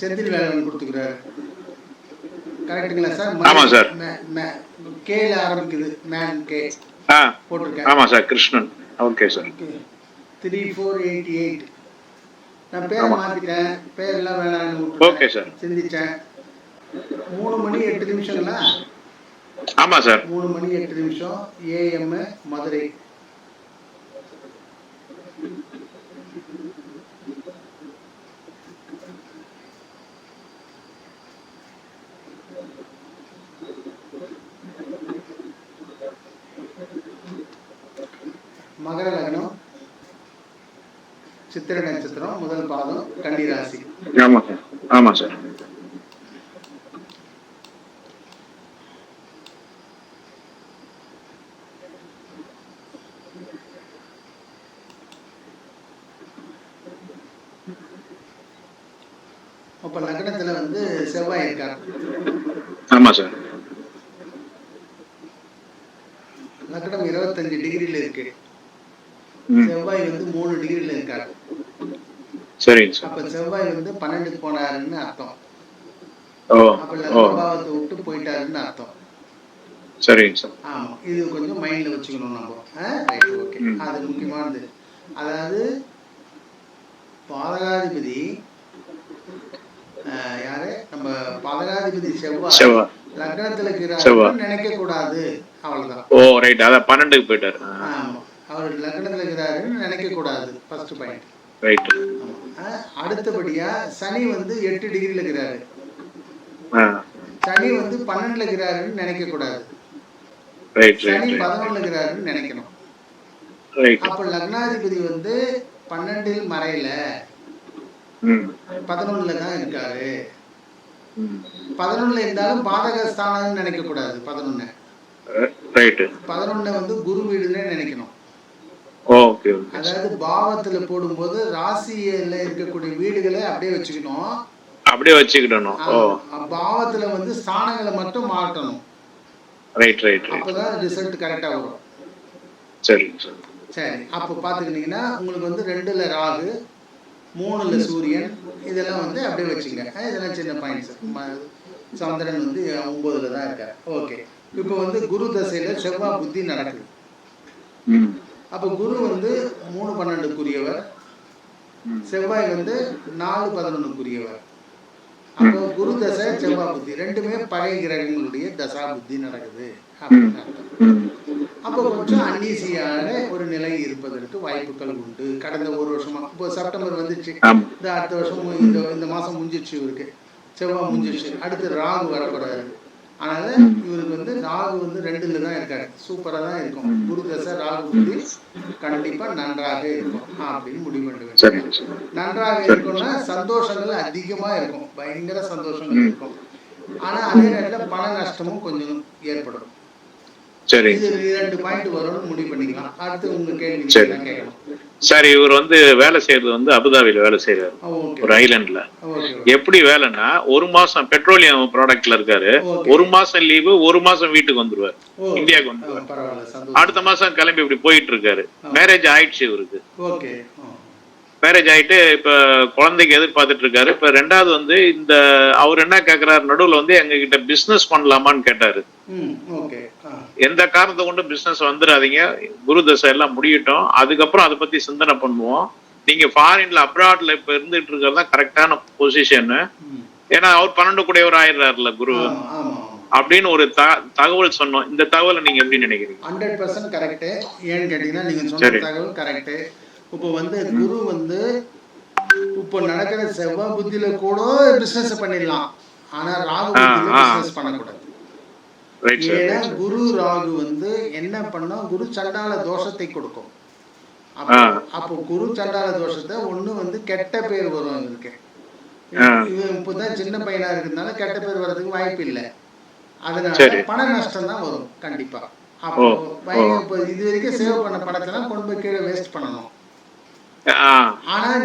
செந்தில் வேலன் கொடுத்துக்கிறாரு. கரெக்டுங்களா சார்? ஆமா சார். கேல ஆரம்பிக்குது. மேன் கே போட்டிருக்கேன் ஆமா sir Krishnan. Okay sir. Three four eighty eight நான் பேரை. மாத்திட்டேன் பேரெல்லாம் வேணாம்னு sir. விட்டுட்டேன். சிந்திச்சேன். மூணு மணி எட்டு நிமிஷங்களா? ஆமா சார். மூணு மணி எட்டு நிமிஷம். ஏஎம் மதுரை. சித்திரை நட்சத்திரம் முதல் பாதம் கன்னி ராசி. ஆமா சார். ஆமா சார். அப்ப லக்னத்துல வந்து செவ்வாய் இருக்கார். ஆமா சார் லக்னம் இருபத்தஞ்சு டிகிரில இருக்கு ம் செவ்வாய் வந்து மூணு டிகிரில இருக்காரு சரிங்க சார். அப்ப செவ்வாய் வந்து பன்னெண்டுக்கு போனாருன்னு அர்த்தம். ஓ அப்ப ஓ லக்ன பாவத்தை விட்டு போயிட்டாருன்னு அர்த்தம். சரிங்க சார். ஆமா இது கொஞ்சம் மைண்ட்ல வச்சுக்கணும் நம்ம. Right okay. அது முக்கியமானது. அதாவது பாதகாதிபதி யாரு? நம்ம பாதகாதிபதி செவ்வாய். செவ்வாய். லக்னத்துல. இருக்கிறாருன்னு நினைக்க கூடாது அவ்வளவுதான். ஓ ரைட் அதான் பன்னெண்டுக்கு போயிட்டாரு. ஆமா. அவர் லக்னத்துல இருக்கிறாருன்னு நினைக்க கூடாது ஃபர்ஸ்ட் பாயிண்ட் ரைட் அடுத்தபடியா சனி வந்து எட்டு டிகிரில இருக்கிறாரு. சனி வந்து பன்னெண்டுல இருக்கிறாருன்னு நினைக்க கூடாது சனி ரைட் பதினொன்னுல இருக்கிறாருன்னு நினைக்கணும். அப்ப லக்னாதிபதி வந்து பன்னெண்டில் மறையில. பதினொன்னுல தான் இருக்காரு. பதினொன்னுல இருந்தாலும் பாதக ஸ்தானம்னு நினைக்க கூடாது பதினொன்னு பதினொன்னு வந்து குரு வீடுன்னு நினைக்கணும். அதாவது பாவத்துல போடும்போது ராசியில இருக்கக்கூடிய வீடுகளை அப்படியே வச்சுக்கணும். அப்படியே வச்சுக்கிடணும். பாவத்துல வந்து ஸ்தானங்களை மட்டும் மாற்றணும். ரைட் ரைட் அப்பதான் ரிசல்ட் கரெக்டா வரும். சார் சரி. அப்போ பார்த்துக்கிட்டிங்கன்னா உங்களுக்கு வந்து ரெண்டுல ராகு மூணுல சூரியன் இதெல்லாம் வந்து அப்படியே வச்சுங்க. இதெல்லாம் சின்ன பாயிண்ட்ஸ் சந்திரன் வந்து ஒன்பதுல தான் இருக்கார். ஓகே இப்போ வந்து குரு தசையில செவ்வாய் புத்தி நடக்குது. அப்போ குரு வந்து மூணு பன்னெண்டுக்குரியவர். செவ்வாய் வந்து நாலு பதினொன்றுக்குரியவர் அப்போ குரு தசை செவ்வாய் புத்தி ரெண்டுமே பகை கிரகங்களுடைய தசா புத்தி நடக்குது அப்படின்னு அப்போ கொஞ்சம் அன்னீசியான ஒரு நிலை இருப்பதற்கு வாய்ப்புகள் உண்டு. கடந்த ஒரு வருஷமா இப்போ செப்டம்பர் வந்துச்சு. இந்த அடுத்த வருஷம் இந்த இந்த மாசம் முடிஞ்சிருச்சு இவருக்கு. செவ்வாய் முடிஞ்சிருச்சு. அடுத்து ராகு வரக்கூடாது அதனால இவருக்கு வந்து ராகு வந்து ரெண்டுல தான் இருக்காரு. சூப்பரா தான் இருக்கும். குரு தசை ராகு புத்தி கண்டிப்பா நன்றாக இருக்கும். அப்படின்னு முடிவு பண்ணுவேன் நன்றாக இருக்கும்னா சந்தோஷங்கள் அதிகமா இருக்கும். பயங்கர சந்தோஷங்கள் இருக்கும். ஆனா அதே நேரத்துல பண நஷ்டமும் கொஞ்சம் ஏற்படும். சரிங்க இது இரண்டு பாயிண்ட் வரும்னு முடிவு பண்ணிக்கலாம். அடுத்து உங்க கேள்வி சரி. கேட்கணும் சார் இவர் வந்து வேலை செய்யறது வந்து அபுதாபியில வேலை செய்யறாரு ஒரு ஐலாண்ட்ல எப்படி வேலைன்னா ஒரு மாசம் பெட்ரோலியம் ப்ராடக்ட்ல இருக்காரு. ஒரு மாசம் லீவு ஒரு மாசம் வீட்டுக்கு வந்துருவாரு. இந்தியாவுக்கு வந்துருவாரு. அடுத்த மாசம் கிளம்பி இப்படி போயிட்டு இருக்காரு. மேரேஜ் ஆயிடுச்சு இவருக்கு. ஓகே மேரேஜ் ஆயிட்டு இப்ப குழந்தைக்கு எதிர்பார்த்துட்டு இருக்காரு. இப்ப ரெண்டாவது வந்து இந்த அவர் என்ன கேக்குறாரு? நடுவுல வந்து எங்க கிட்ட பிசினஸ் பண்ணலாமான்னு கேட்டாரு. எந்த காரணத்தை கொண்டு பிசினஸ் வந்துடாதீங்க. குரு தசை எல்லாம் முடியட்டும். அதுக்கப்புறம் அதை பத்தி சிந்தனை பண்ணுவோம். நீங்க ஃபாரின்ல அப்ராட்ல இப்ப இருந்துட்டு இருக்கிறது தான் கரெக்டான பொசிஷன் ஏன்னா அவர் பன்னெண்டு கூடையவர் ஆயிடுறாருல குரு அப்படின்னு ஒரு த- தகவல் சொன்னோம். இந்த தகவலை நீங்க எப்படி நினைக்கிறீங்க? ஹண்ட்ரட் பர்சன்ட் கரெக்டு ஏன்னு கேட்டீங்கன்னா நீங்க சொன்ன. தகவல் கரெக்டு இப்போ வந்து குரு வந்து இப்போ நடக்கிற செவ்வாய் புத்தியில கூட பிசினஸ் பண்ணிடலாம் ஆனா ராகு. பிசினஸ் பண்ணக்கூடாது ஏன்னா குரு ராகு வந்து என்ன பண்ணோம் குரு சண்டால தோஷத்தை கொடுக்கும் அப்போ குரு சண்டால தோஷத்தை ஒண்ணு வந்து கெட்ட பேர் வரும் இவருக்கு. இவன் இப்போதான் சின்ன பையனா இருக்கிறதுனால கெட்ட பேர் வர்றதுக்கு வாய்ப்பு இல்லை அதனால. பண நஷ்டம் தான் வரும் கண்டிப்பா அப்போ பையன். இப்போ இது வரைக்கும் சேவ் பண்ண பணத்தெல்லாம் கொண்டு போய் கீழே வேஸ்ட் பண்ணணும்.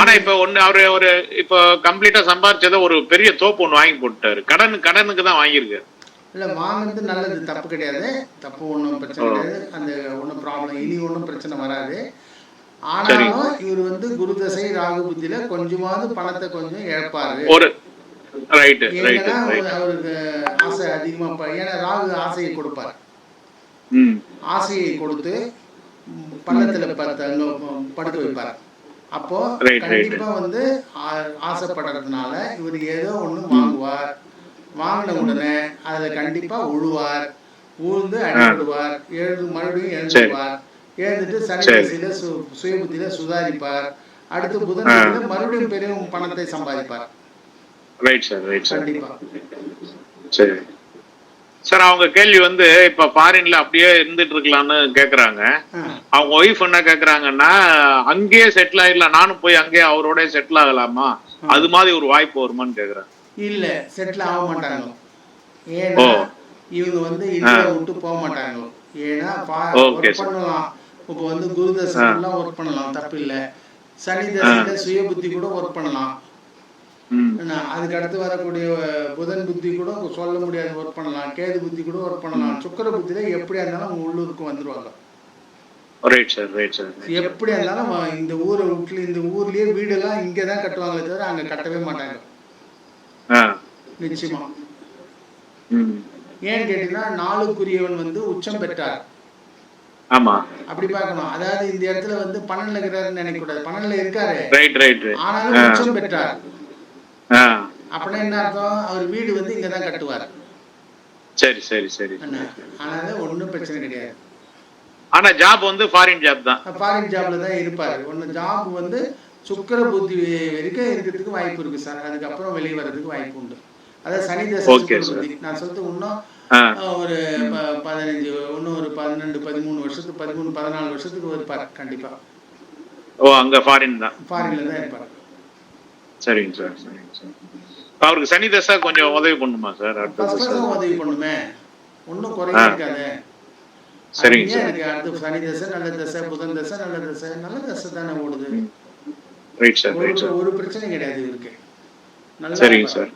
ஆனா இப்ப ஒண்ணு அவரு ஒரு இப்ப கம்ப்ளீட்டா சம்பாரிச்சதை ஒரு பெரிய தோப்பு ஒண்ணு வாங்கி போட்டாரு கடன் கடனுக்கு தான் வாங்கியிருக்காரு. இல்ல வாங்குறது நல்லது. தப்பு கிடையாது. தப்பு ஒன்றும் பிரச்சனை. கிடையாது. அந்த ஒன்றும் ப்ராப்ளம் இனி ஒன்றும் பிரச்சனை வராது. ஆனாலும் இவர் வந்து குரு தசை ராகு புத்தியில கொஞ்சமாவது பணத்தை கொஞ்சம் இழப்பாரு. ஒரு அவருக்கு ஆசை அதிகமா ஏன்னா ராகு ஆசையை கொடுப்பார். ஆசையை கொடுத்து பள்ளத்துல படுக்க வைப்பார். அப்போ. கண்டிப்பா வந்து ஆசைப்படுறதுனால இவர் ஏதோ ஒண்ணு வாங்குவார். வாங்கின உடனே அதுல கண்டிப்பா உழுவார். உழுந்து அடிபடுவார். எழுந்து மறுபடியும் எழுந்துவார் எழுந்துட்டு சனி சரி. திசையில சு சுயபுத்தியில சுதாரிப்பார். அடுத்து புதன் மறுபடியும் பெரிய பணத்தை சம்பாதிப்பார். ரைட் சார் ரைட் சார் கண்டிப்பா. சரி. சார் அவங்க கேள்வி வந்து இப்ப ஃபாரின்ல அப்படியே இருந்துட்டு இருக்கலாம்னு கேக்குறாங்க. அவங்க ஒய்ஃப் என்ன கேக்குறாங்கன்னா அங்கேயே செட்டில் ஆயிடலாம் நானும் போய் அங்கேயே அவரோட செட்டில் ஆகலாமா? அது மாதிரி ஒரு வாய்ப்பு வருமான்னு கேக்குறாங்க. இல்ல செட்டில் ஆக மாட்டாங்க. ஏன்னா ஓ. இவங்க வந்து இந்தியா விட்டு போக மாட்டாங்க. ஏன்னா ஒர்க். பண்ணலாம். இப்போ வந்து குரு தசைலாம் ஒர்க் பண்ணலாம் தப்பு இல்ல சனி தசையில சுய புத்தி கூட ஒர்க் பண்ணலாம். அதுக்கு அடுத்து வரக்கூடிய புதன் புத்தி கூட சொல்ல முடியாது ஒர்க் பண்ணலாம். கேது புத்தி கூட ஒர்க் பண்ணலாம். சுக்கிர புத்தியில எப்படியா இருந்தாலும் அவங்க உள்ளூருக்கு வந்துருவாங்க. எப்படியா இருந்தாலும் இந்த ஊரை விட்டு இந்த ஊர்லயே வீடெல்லாம் இங்கே தான் கட்டுவாங்களே தவிர அங்க கட்டவே மாட்டாங்க. நிச்சயமா. ஏன்னு கேட்டீங்கன்னா நாளுக்குரியவன் வந்து உச்சம் பெற்றார். ஆமா. அப்படி பார்க்கணும். அதாவது இந்த இடத்துல வந்து பன்னெண்டுல இருக்கிறாருன்னு நினைக்க கூடாது பன்னெண்டுல இருக்காரு ஆனாலும் உச்சம் பெற்றார். அப்படின்னா என்ன அர்த்தம்? அவர் வீடு வந்து இங்க தான் கட்டுவார். சரி சரி சரி. அதனால ஒண்ணும் பிரச்சனை கிடையாது. ஆனா ஜாப் வந்து ஃபாரின் ஜாப் தான். ஃபாரின் ஜாப்ல தான் இருப்பாரு. ஒண்ணு ஜாப் வந்து சுக்கிர புத்தி வரைக்கும் இருக்கிறதுக்கு வாய்ப்பு இருக்கு சார். அதுக்கப்புறம் வெளியே வர்றதுக்கு வாய்ப்பு உண்டு. அதாவது சனி தசை நான் சொல்றது இன்னும் ஒரு பதினஞ்சு இன்னும் ஒரு பன்னெண்டு பதிமூணு வருஷத்துக்கு பதிமூணு பதினாலு வருஷத்துக்கு இருப்பார் கண்டிப்பா. ஓ அங்க ஃபாரின் தான். ஃபாரின்ல தான் இருப்பார். சரிங்க சார் சரிங்க சார் அவருக்கு சனி தசை கொஞ்சம் உதவி பண்ணுமா சார்? அடுத்த உதவி பண்ணுமே. ஒன்றும் குறைய ஆ. இருக்காது. சரிங்க சார். அடுத்து சனி தசை நல்ல தசை புதன் தசை நல்ல தசை நல்ல தசை தானே ஓடுது. ரைட் சார் ரைட் சார் ஒரு பிரச்சனை கிடையாது இருக்கு சரிங்க. சார்.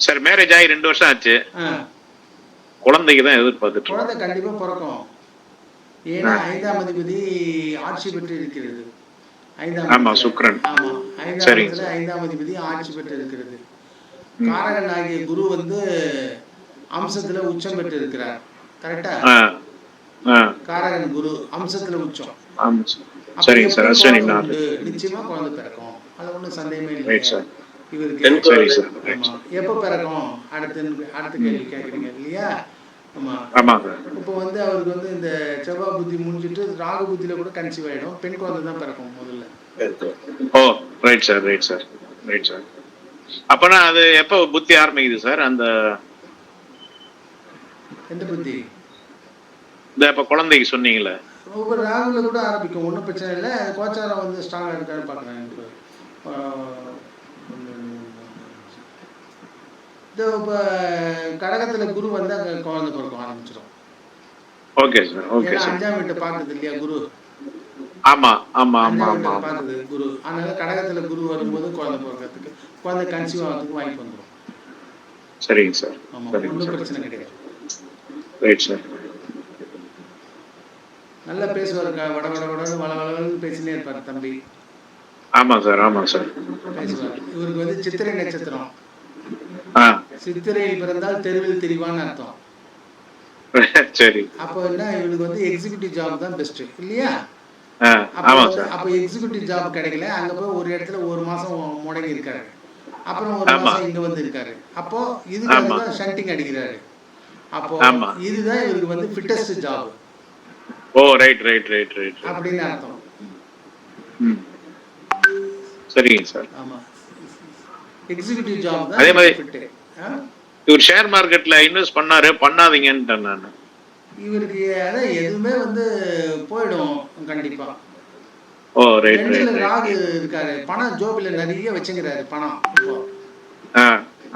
சார் மேரேஜ் ஆகி ரெண்டு வருஷம் ஆச்சு. குழந்தைக்கு தான் எதிர்பார்த்துட்டு. குழந்தை கண்டிப்பா பிறக்கும். ஏன்னா ஐந்தாம் அதிபதி ஆட்சி பெற்று இருக்கிறது ஐந்தாம். சுக்கிரன். ஆமா ஐந்தாம் இடத்துல ஐந்தாம் அதிபதி ஆட்சி பெற்று இருக்கிறது காரகன் ஆகிய குரு வந்து அம்சத்துல உச்சம் பெற்று இருக்கிறார் கரெக்டா காரகன் குரு அம்சத்துல உச்சம். சரிங்க சார். அஸ்வினி? நிச்சயமா குழந்தை பிறக்கும். அது ஒண்ணும் சந்தேகமே இல்லை இவருக்கு. எப்ப பிறக்கும்? அடுத்து அடுத்த கேள்வி கேக்குறீங்க இல்லையா? ஆமா இப்போ வந்து அவருக்கு வந்து இந்த செவ்வாய் புத்தி முடிஞ்சிட்டு ராகு புத்தியில கூட கன்சீவ் ஆயிடும். பெண் குழந்தை தான் பிறக்கும் முதல்ல. ஓ right sir right sir right sir அப்பனா அது எப்போ புத்தி ஆரம்பிக்குது சார் அந்த எந்த புத்தி? இந்த இப்ப குழந்தைக்கு சொன்னீங்களே ஒவ்வொரு ராகுல கூட ஆரம்பிக்கும். ஒன்றும் பிரச்சனை இல்லை. கோச்சாரம் வந்து ஸ்ட்ராங்காக இருக்கான்னு பார்க்குறேன் இப்போ இந்த இப்போ கடகத்தில் குரு வந்து அங்கே குழந்தை பிறக்கும் ஆரம்பிச்சிடும் ஓகே சார் ஓகே சார். அஞ்சாம் வீட்டை பார்க்குது இல்லையா குரு? ஆமா ஆமா ஆமா ஆமா பார்க்குது குரு? அதனால கடகத்துல குரு வரும்போது குழந்தை பிறக்கிறதுக்கு குழந்தை கன்சீவ் ஆகிறதுக்கு வாய்ப்பு வந்துடும் சரிங்க சார். ஒன்றும் பிரச்சனை கிடையாது. Right sir. நல்லா பேசுவார் வட வட வடன்னு வள வளன்னு பேசினே இருப்பார் தம்பி. ஆமா சார் ஆமா சார். பேசுவார். இவருக்கு வந்து சித்திரை நட்சத்திரம். ஆ. சித்திரையில் பிறந்தால் தெருவில் தெரிவான்னு அர்த்தம். சரி. அப்போ என்ன இவனுக்கு வந்து எக்ஸிக்யூட்டிவ் ஜாப் தான் பெஸ்ட் இல்லையா? அப்போ எக்ஸிக்யூட்டிவ் ஜாப் கிடைக்கல. அங்க போய் ஒரு இடத்துல ஒரு மாசம் முடங்கி இருக்காரு. அப்புறம் ஒரு. மாசம் இங்க வந்து இருக்காரு. அப்போ இதுக்காக ஆமா. தான் ஷண்டிங் அடிக்கிறாரு. அப்போ. இதுதான் இவருக்கு வந்து fittest job oh right right right right அப்படின்னு அர்த்தம். சரிங்க சார். ஆமா. எக்ஸிக்யூட்டிவ் ஜாப் தான் அதே மாதிரி- இவர் ஷேர் மார்க்கெட்ல இன்வெஸ்ட் பண்ணாரு பண்ணாதீங்கன்ட்டேன் நான். இவருக்கு அதான் எதுவுமே வந்து போயிடும் கண்டிப்பா. ஓ ரைட் ரைட் ராகு இருக்காரு. பணம் ஜோபில நிறைய வச்சுக்கிறாரு பணம்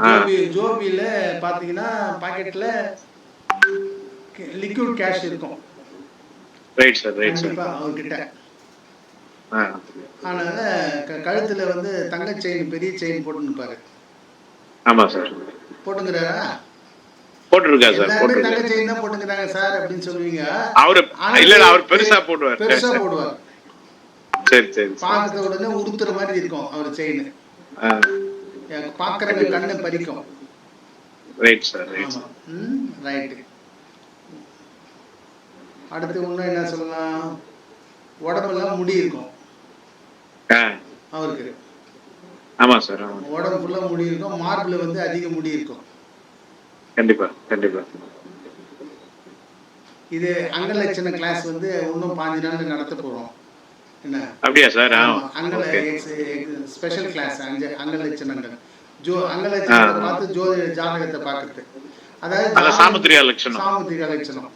ஜோபி ஜோபியில பாத்தீங்கன்னா பாக்கெட்ல லிக்விட் கேஷ் இருக்கும். ரைட் சார் ரைட் சார் அவர்கிட்ட. அதனால கழுத்துல வந்து தங்க செயின் பெரிய செயின் போட்டுன்னு ஆமா சார். போட்டுங்கிறாரா போட்டிருக்கா சார் எல்லாருமே தங்க போட்டிருக்கா செயின் தான் போட்டுங்கிறாங்க சார் அப்படின்னு சொல்லுவீங்க. அவரு இல்ல அவர் பெருசா போடுவார். பெருசா போடுவார். சரி சரி. பார்த்த உடனே உடுத்துற மாதிரி இருக்கும் அவர் செயின். ஆ. பார்க்கறவங்க கண்ணை பறிக்கும். ரைட் சார் ரைட் அடுத்து இன்னும் என்ன சொல்லலாம்? உடம்பெல்லாம் முடி இருக்கும். அவருக்கு. ஆமா சார் உடம்பு ஃபுல்லாக முடி இருக்கும் மார்பில் வந்து அதிக முடி இருக்கும் கண்டிப்பா கண்டிப்பா. இது அங்கலட்சண கிளாஸ் வந்து இன்னும் பாஞ்சு நாள் நடத்த போகிறோம் என்ன? அப்படியா சார்? அங்கல ஸ்பெஷல் கிளாஸ் அஞ்சு அங்கலட்சணங்கள் ஜோ அங்கலட்சணத்தை பார்த்து ஜோதி ஜாதகத்தை பார்க்கறது. அதாவது சாமுத்திரியா லட்சணம். சாமுத்திரிகா லட்சணம்.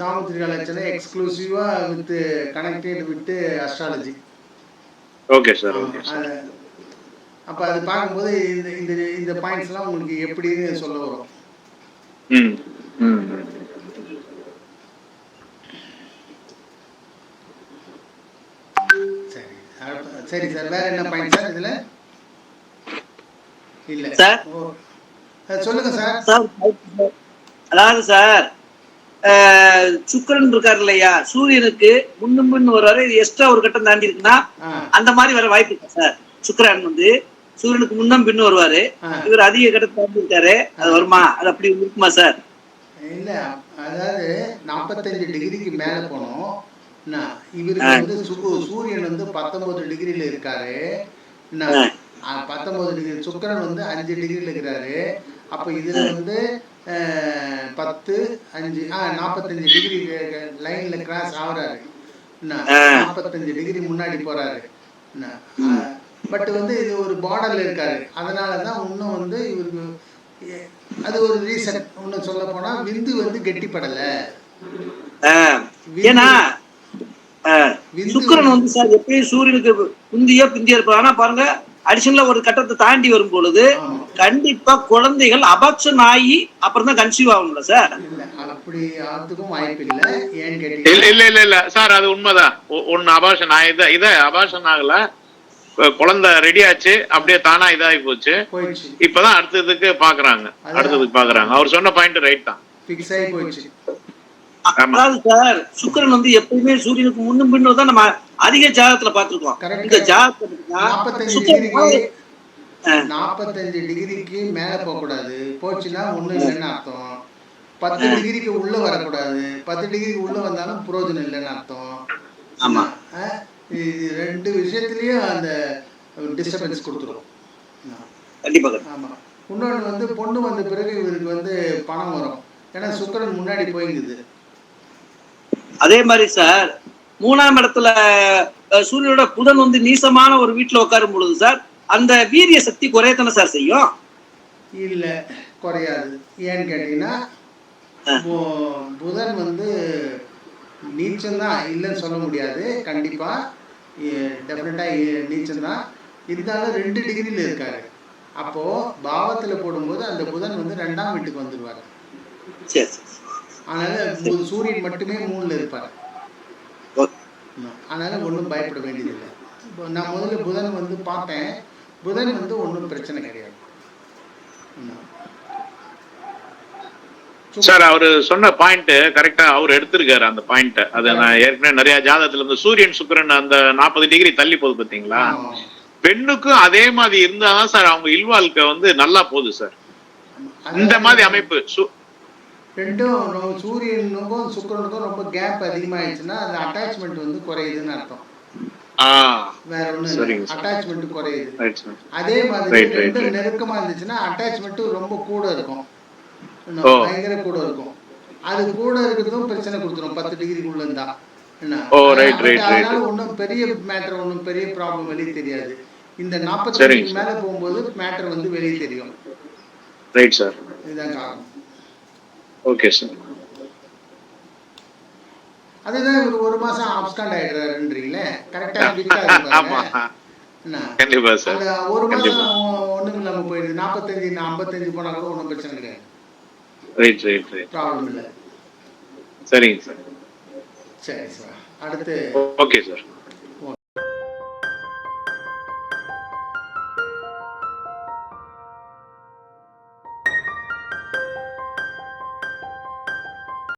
சாமுத்திரிகா லட்சணம் எக்ஸ்க்ளூசிவா with connected with astrology okay sir okay sir அப்ப அது பார்க்கும்போது இந்த இந்த இந்த பாயிண்ட்ஸ்லாம் உங்களுக்கு எப்படின்னு சொல்ல வரும். ம் ம் சரி சரி சார் வேற என்ன பாயிண்ட் சார் இதுல? இல்ல. சார். சொல்லுங்க சார் சார் அதாவது சார் சுக்கிரன் இருக்காரு இல்லையா? சூரியனுக்கு முன்னும் பின் வருவாரு. இது எக்ஸ்ட்ரா ஒரு கட்டம் தாண்டி இருக்குன்னா அந்த மாதிரி வர வாய்ப்பு இருக்கு சார். சுக்கிரன் வந்து சூரியனுக்கு முன்னும் பின் வருவாரு. இவர் அதிக கட்டம் தாண்டி இருக்காரு. அது வருமா? அது அப்படி இருக்குமா சார்? இல்ல அதாவது நாற்பத்தஞ்சு டிகிரிக்கு மேல போனோம். இவருக்கு வந்து சூரியன் வந்து பத்தொன்பது டிகிரில இருக்காரு. பத்தொன்பது டிகிரி சுக்கிரன் வந்து அஞ்சு டிகிரில இருக்கிறாரு. அப்ப இதுல வந்து பத்து அஞ்சு ஆ நாற்பத்தஞ்சு டிகிரி லைன்ல கிராஸ் ஆகுறாரு நாற்பத்தஞ்சு டிகிரி முன்னாடி போறாரு. பட் வந்து இது ஒரு பார்டர்ல இருக்காரு. அதனால தான் இன்னும் வந்து இவருக்கு அது ஒரு ரீசன் இன்னும் சொல்ல போனா விந்து வந்து கெட்டிப்படல. ஏன்னா சுக்கிரன் வந்து சார் எப்பயும் சூரியனுக்கு முந்தியோ பிந்தியோ இருப்பாங்க ஆனா பாருங்க அடிஷனலா ஒரு கட்டத்தை தாண்டி வரும் பொழுது. கண்டிப்பா குழந்தைகள் அபக்ஷன் ஆகி அப்புறம் தான் கன்சீவ் ஆகும்ல சார் இல்ல அப்படி இல்ல. இல்ல இல்ல சார் அது உண்மைதான். ஒ- ஒண்ணு அபாஷன் ஆ இத இத அபாஷன் ஆகல. குழந்தை ரெடி ஆச்சு அப்படியே தானா இதாகி போச்சு. இப்பதான் அடுத்ததுக்கு பாக்குறாங்க. அடுத்ததுக்கு பாக்குறாங்க. அவர் சொன்ன பாயிண்ட் ரைட் தான். அதாவது சார் சுக்கிரன் வந்து எப்பவுமே சூரியனுக்கு முன்னும் பின்னும் தான் நம்ம அதிக ஜாதகத்துல பாத்துருக்கோம். இந்த ஜாதகத்துல நாற்பத்தஞ்சு டிகிரிக்கு நாற்பத்தஞ்சு டிகிரிக்கு மேல போக கூடாது போச்சுன்னா ஒண்ணும் இல்லைன்னு அர்த்தம். பத்து டிகிரிக்கு உள்ள வரக்கூடாது. பத்து டிகிரிக்கு உள்ள வந்தாலும் புரோஜனம் இல்லைன்னு அர்த்தம். ஆமா. இது ரெண்டு விஷயத்துலயும் அந்த டிஸ்டர்பன்ஸ் கொடுத்துரும். கண்டிப்பா கண்டிப்பா. ஆமா. இன்னொன்று வந்து பொண்ணு வந்த பிறகு இவருக்கு வந்து பணம் வரும். ஏன்னா சுக்கிரன் முன்னாடி போயிருக்குது. அதே மாதிரி சார் மூணாம் இடத்துல சூரியனோட புதன் வந்து நீசமான ஒரு வீட்டுல உட்காரும் பொழுது சார் அந்த வீரிய சக்தி குறையத்தானே சார் செய்யும்? இல்ல குறையாது. ஏன்னு கேட்டீங்கன்னா புதன் வந்து நீச்சம் தான் இல்லைன்னு சொல்ல முடியாது. கண்டிப்பா டெஃபினட்டா நீச்சம் தான் இருந்தாலும் ரெண்டு டிகிரில இருக்காரு. அப்போ பாவத்துல போடும்போது அந்த புதன் வந்து ரெண்டாம் வீட்டுக்கு சரி. அதனால சூரியன் மட்டுமே மூணுல இருப்பாரு. அதனால ஒன்றும் பயப்பட வேண்டியதில்லை. இப்போ நான் முதல்ல புதன் வந்து பார்த்தேன் புதன் வந்து ஒன்றும் பிரச்சனை கிடையாது. சார் அவரு சொன்ன பாயிண்ட் கரெக்டா அவர் எடுத்திருக்காரு அந்த பாயிண்ட் அது நான் ஏற்கனவே நிறைய ஜாதகத்துல இருந்து சூரியன் சுக்கிரன் அந்த நாற்பது டிகிரி தள்ளி போகுது பாத்தீங்களா. பெண்ணுக்கும் அதே மாதிரி இருந்தாதான் சார் அவங்க இல்வாழ்க்கை வந்து நல்லா போகுது சார். இந்த மாதிரி அமைப்பு ரெண்டும் சூரியனுக்கும் சுக்கிரனுக்கும் ரொம்ப கேப் அதிகமாயிடுச்சுன்னா அந்த அட்டாச்மெண்ட் வந்து குறையுதுன்னு அர்த்தம். வேற சார். அட்டாச்மெண்ட் குறையுது. அதே மாதிரி right. நெருக்கமா இருந்துச்சுன்னா அட்டாச்மெண்ட் ரொம்ப கூட இருக்கும். பயங்கர கூட இருக்கும். அது கூட இருக்கிறதும் பிரச்சனை கொடுத்துரும். பத்து டிகிரிக்குள்ள இருந்தா. அதனால. ஒன்றும் பெரிய மேட்டர் ஒன்றும் பெரிய ப்ராப்ளம் வெளியே தெரியாது. இந்த சார். மேல போகும்போது மேட்டர் வந்து வெளியே தெரியும். ரைட் சார் இதுதான் காரணம். ஓகே சார் அதுதான் இவர் ஒரு மாசம் அப்ஸ்காண்ட் ஆயிடுறாருன்றீங்களே? கரெக்டா கண்டிப்பா சார் ஒரு மாசம் ஒண்ணும் இல்லாம போயிடுது. நாற்பத்தஞ்சு ஐம்பத்தஞ்சு போனா கூட ஒன்றும் பிரச்சனை கிடையாது. ரைட் ரைட் ரைட் ப்ராப்ளம் இல்லை. சரிங்க சார் சரி சார் அடுத்து ஓகே சார்